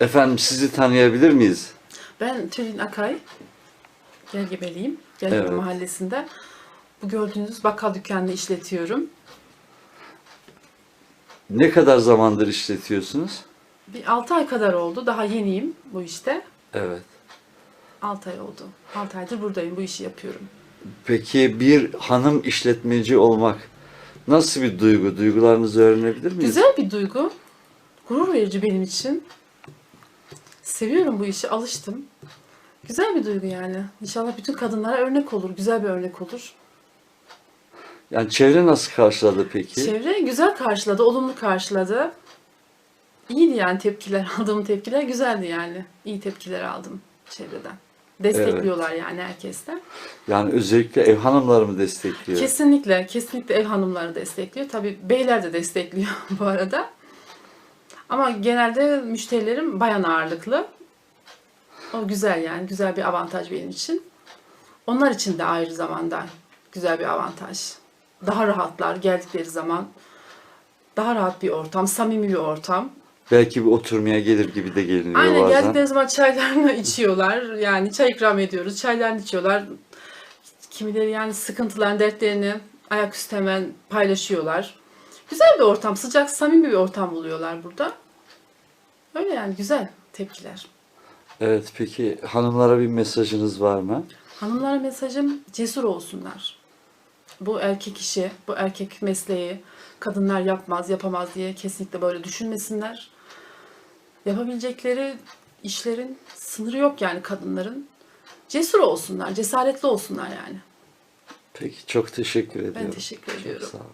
Efendim sizi tanıyabilir miyiz? Ben Tülin Akay. Gelgebeliyim. Gelgebe Evet. mahallesinde. Bu gördüğünüz bakkal dükkanını işletiyorum. Ne kadar zamandır işletiyorsunuz? Bir 6 ay kadar oldu. Daha yeniyim bu işte. Evet. 6 ay oldu. 6 aydır buradayım. Bu işi yapıyorum. Peki bir hanım işletmeci olmak nasıl bir duygu? Duygularınızı öğrenebilir miyiz? Güzel bir duygu. Gurur verici benim için. Seviyorum bu işi. Alıştım. Güzel bir duygu yani. İnşallah bütün kadınlara örnek olur. Güzel bir örnek olur. Yani çevre nasıl karşıladı peki? Çevre güzel karşıladı, olumlu karşıladı. İyiydi yani tepkiler, aldığım tepkiler güzeldi yani. İyi tepkiler aldım çevreden. Destekliyorlar yani herkesten. Yani özellikle ev hanımları mı destekliyor? Kesinlikle, kesinlikle ev hanımları destekliyor. Tabii beyler de destekliyor bu arada. Ama genelde müşterilerim bayan ağırlıklı. O güzel yani, güzel bir avantaj benim için. Onlar için de ayrı zamanda güzel bir avantaj. Daha rahatlar geldikleri zaman. Daha rahat bir ortam, samimi bir ortam. Belki bir oturmaya gelir gibi de geliniyor Aynen bazen. geldikleri zaman çaylarını içiyorlar. Yani çay ikram ediyoruz. Çaylarını içiyorlar. Kimileri yani sıkıntılarını, dertlerini ayaküstü hemen paylaşıyorlar. Güzel bir ortam, sıcak, samimi bir ortam buluyorlar burada. Öyle yani güzel tepkiler. Evet peki hanımlara bir mesajınız var mı? Hanımlara mesajım cesur olsunlar. Bu erkek işi, bu erkek mesleği kadınlar yapmaz, yapamaz diye kesinlikle böyle düşünmesinler. Yapabilecekleri işlerin sınırı yok yani kadınların. Cesur olsunlar, cesaretli olsunlar yani. Peki çok teşekkür ediyorum. teşekkür Çok ediyorum. sağ olun.